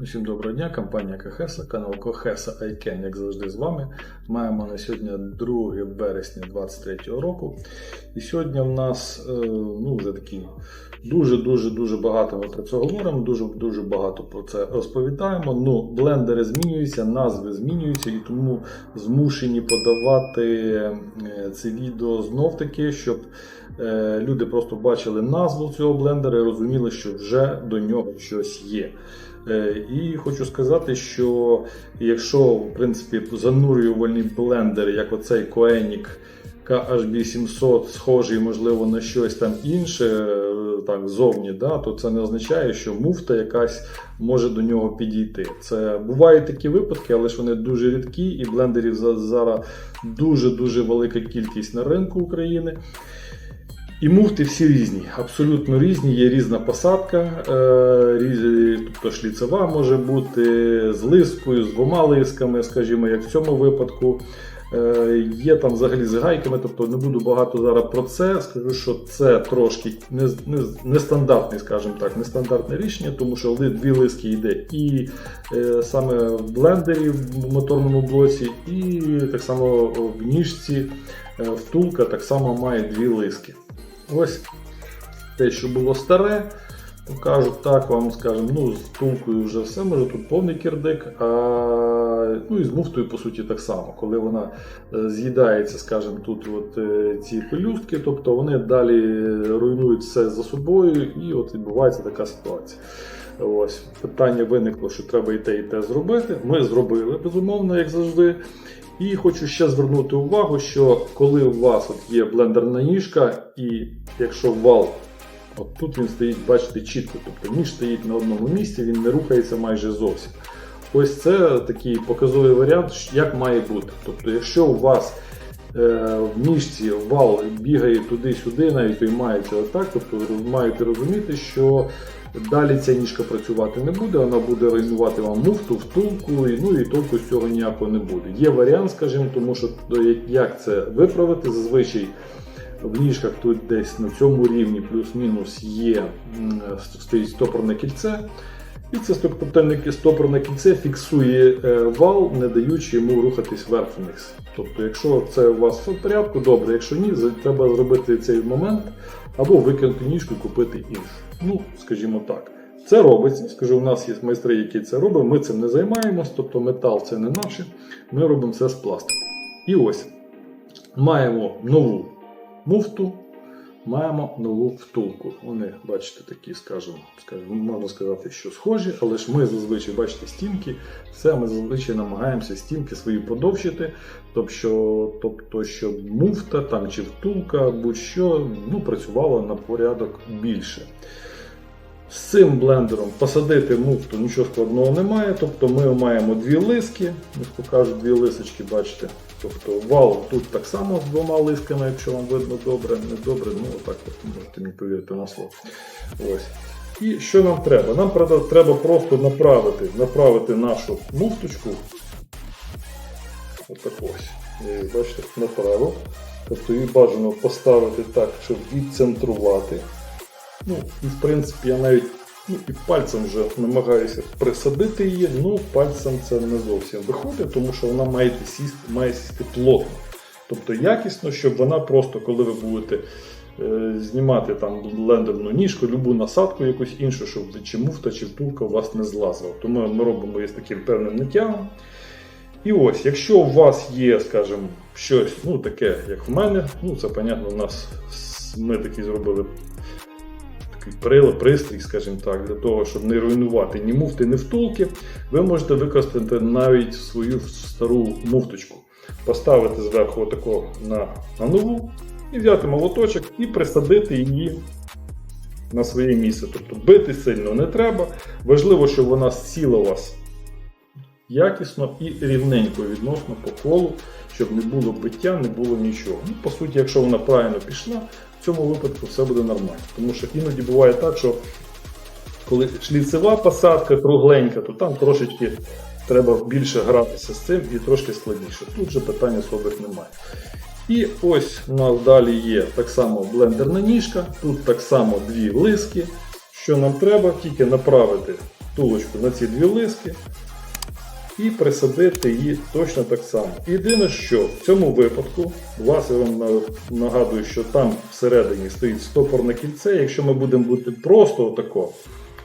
Усім доброго дня, компанія Кахеса, канал Кохеса iCan, як завжди, з вами. Маємо на сьогодні 2 вересня 2023 року. І сьогодні в нас е, ну, вже такі дуже-дуже дуже багато ми про це говоримо, дуже дуже багато про це розповідаємо. Ну, блендери змінюються, назви змінюються, і тому змушені подавати це відео знов таки, щоб е, люди просто бачили назву цього блендера і розуміли, що вже до нього щось є. Е, І хочу сказати, що якщо в принципі занурювальний блендер, як оцей Koenig KHB700, схожий, можливо, на щось там інше, е, так зовні, да, то це не означає, що муфта якась може до нього підійти. Це бувають такі випадки, але ж вони дуже рідкі, і блендерів за- зараз дуже-дуже велика кількість на ринку України. І муфти всі різні, абсолютно різні. Є різна посадка, е, різ- тобто шліцева може бути з лискою, з двома лисками, скажімо, як в цьому випадку. Е, Є там взагалі з гайками, тобто не буду багато зараз про це. Скажу, що це трошки не- не- нестандартне, скажімо так, нестандартне рішення, тому що дві лиски йде і е, саме в блендері в моторному блоці, і так само в ніжці втулка так само має дві лиски. Ось те, що було старе, покажу так вам, скажемо, ну, з тумкою вже все, може тут повний кірдик, а ну і з муфтою, по суті, так само. Коли вона е, з'їдається, скажімо, тут от, е, ці пелюстки, тобто вони далі руйнують все за собою, і от відбувається така ситуація. Ось питання виникло, що треба і те, і те зробити. Ми зробили, безумовно, як завжди. І хочу ще звернути увагу, що коли у вас от є блендерна ніжка, і якщо вал, от тут він стоїть, бачите, чітко, тобто ніж стоїть на одному місці, він не рухається майже зовсім. Ось це такий показовий варіант, як має бути. Тобто, якщо у вас е, в ніжці вал бігає туди-сюди, навіть виймається отак, тобто ви маєте розуміти, що Далі ця ніжка працювати не буде, вона буде руйнувати вам муфту, втулку, і, ну і толку з цього ніякого не буде. Є варіант, скажімо, тому що як- як це виправити, зазвичай в ніжках тут десь на цьому рівні плюс-мінус є стоїть стопорне кільце. І це стопорне стопорне кільце фіксує е, вал, не даючи йому рухатись вверх-вниз. Тобто, якщо це у вас в порядку, добре, якщо ні, треба зробити цей момент або викинути ніжку і купити іншу. Ну, скажімо так. Це робиться. Скажу, у нас є майстри, які це роблять. Ми цим не займаємось, тобто метал це не наше. Ми робимо це з пластику. І ось маємо нову муфту, маємо нову втулку. Вони, бачите, такі, скажімо, можна сказати, що схожі, але ж ми зазвичай бачите стінки, все ми зазвичай намагаємося стінки свої подовщити, тобто, тобто щоб муфта там, чи втулка, будь-що ну, працювала на порядок більше. З цим блендером посадити муфту нічого складного немає. Тобто ми маємо дві лиски, покажу дві лисочки, бачите. Тобто вал тут так само з двома лисками, якщо вам видно добре, не добре, ну отак от можете мені повірити на слово. Ось. І що нам треба? Нам треба просто направити, направити нашу муфточку. Отак ось. Я її, бачите, направив. Тобто її бажано поставити так, щоб відцентрувати. Ну, і в принципі я навіть ну, і пальцем вже намагаюся присадити її, ну пальцем це не зовсім виходить, тому що вона має сісти, має сісти плотно. Тобто якісно, щоб вона просто, коли ви будете е, знімати там блендерну ніжку, любу насадку якусь іншу, щоб чи муфта, чи у вас не злазила. Тому ми робимо її з таким певним натягом. І ось, якщо у вас є, скажімо, щось ну, таке, як в мене, ну це, понятно, у нас ми такі зробили прилад, пристрій, скажімо так, для того, щоб не руйнувати ні муфти, ні втулки, ви можете використати навіть свою стару муфточку. Поставити зверху отако на, на нову і взяти молоточок і присадити її на своє місце. Тобто бити сильно не треба. Важливо, щоб вона сіла у вас якісно і рівненько відносно по колу, щоб не було биття, не було нічого. Ну, по суті, якщо вона правильно пішла, в цьому випадку все буде нормально. Тому що іноді буває так, що коли шліцева посадка кругленька, то там трошечки треба більше гратися з цим і трошки складніше. Тут же питань особих немає. І ось у нас далі є так само блендерна ніжка, тут так само дві лиски. Що нам треба, тільки направити втулочку на ці дві лиски і присадити її точно так само. Єдине, що в цьому випадку, вас я вам нагадую, що там всередині стоїть стопорне кільце. Якщо ми будемо бути просто отако,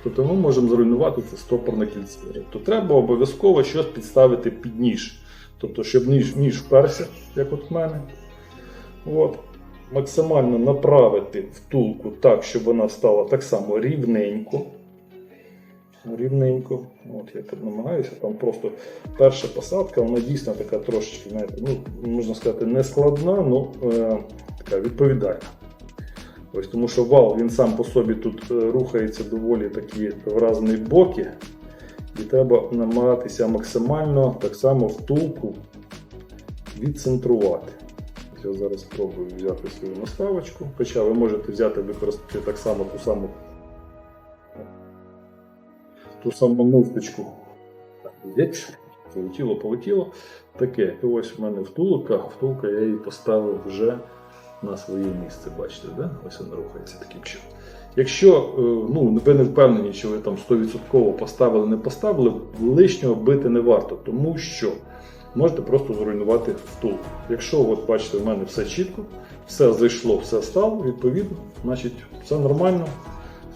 то то ми можемо зруйнувати це стопорне кільце. Тобто треба обов'язково щось підставити під ніж. Тобто, щоб ніж, ніж вперся, як от в мене. От. Максимально направити втулку так, щоб вона стала так само рівненько. Рівненько. От я намагаюся. Там просто перша посадка, вона дійсно така трошечки, знаєте, ну, можна сказати, не складна, але е, така відповідальна. Ось тому що вал він сам по собі тут е, рухається доволі такі в різні боки. І треба намагатися максимально так само втулку відцентрувати. Я зараз спробую взяти свою наставочку. Хоча ви можете взяти використати так само ту саму ту саму муфточку. Полетіло, полетіло. Таке. І ось в мене втулка. Втулка я її поставив вже на своє місце. Бачите, да? ось вона рухається таким чином. Якщо е, ну, ви не впевнені, чи ви там 100% поставили, не поставили, лишнього бити не варто, тому що можете просто зруйнувати втулку. Якщо от бачите, в мене все чітко, все зайшло, все стало, відповідно, значить все нормально,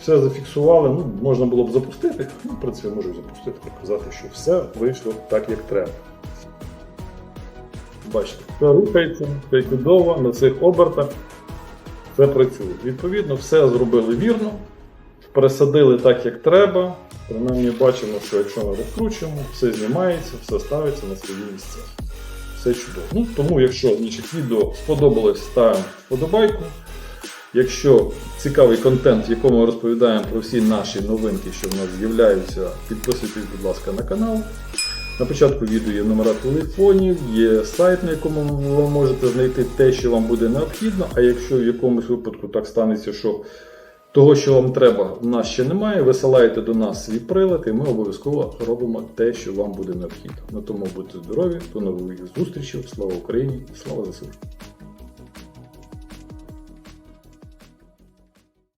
все зафіксували, ну, можна було б запустити, ну, в принципі, можу запустити, показати, що все вийшло так, як треба. Бачите, все рухається, все чудово, на цих обертах все працює. Відповідно, все зробили вірно, пересадили так, як треба. Принаймні бачимо, що якщо ми розкручуємо, все знімається, все ставиться на свої місця. Все чудово. Ну, тому, якщо значить, відео сподобалось, ставимо вподобайку. Якщо цікавий контент, в якому ми розповідаємо про всі наші новинки, що в нас з'являються, підписуйтесь, будь ласка, на канал. На початку відео є номера телефонів, є сайт, на якому ви можете знайти те, що вам буде необхідно. А якщо в якомусь випадку так станеться, що того, що вам треба, в нас ще немає, висилайте до нас свій прилад, і ми обов'язково робимо те, що вам буде необхідно. На тому будьте здорові, до нових зустрічей. Слава Україні! Слава ЗСУ!